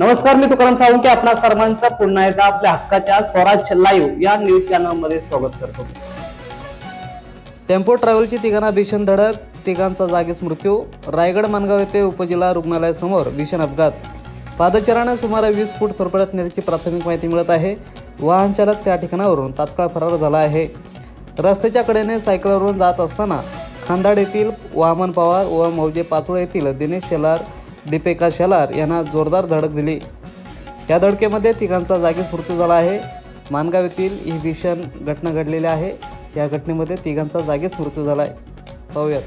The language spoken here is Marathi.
नमस्कार मी तुकाराम सावंत आपणा सर्वांचं पुन्हा एकदा आपल्या हक्काच्या स्वराज लाईव्ह या न्यूज चॅनलमध्ये स्वागत करतो. टेम्पो ट्रॅव्हलची तिघांना भीषण धडक तिघांचा जागीच मृत्यू. रायगड मानगाव येथे उपजिल्हा रुग्णालयासमोर भीषण अपघात. पादचाराने सुमारे वीस फूट फरफडण्याची प्राथमिक माहिती मिळत आहे. वाहन चालक त्या ठिकाणावरून तात्काळ फरार झाला आहे. रस्त्याच्या कडेने सायकलवरून जात असताना खांदाड येथील वामन पवार व मौजे पाचोळे येथील दिनेश शेलार दीपिका शेलार यांना जोरदार धडक दिली. या धडकेमध्ये तिघांचा जागीच मृत्यू झाला आहे. मानगाव येथील ही भीषण घटना घडलेली आहे. या घटनेमध्ये तिघांचा जागीच मृत्यू झाला आहे पाहूयात.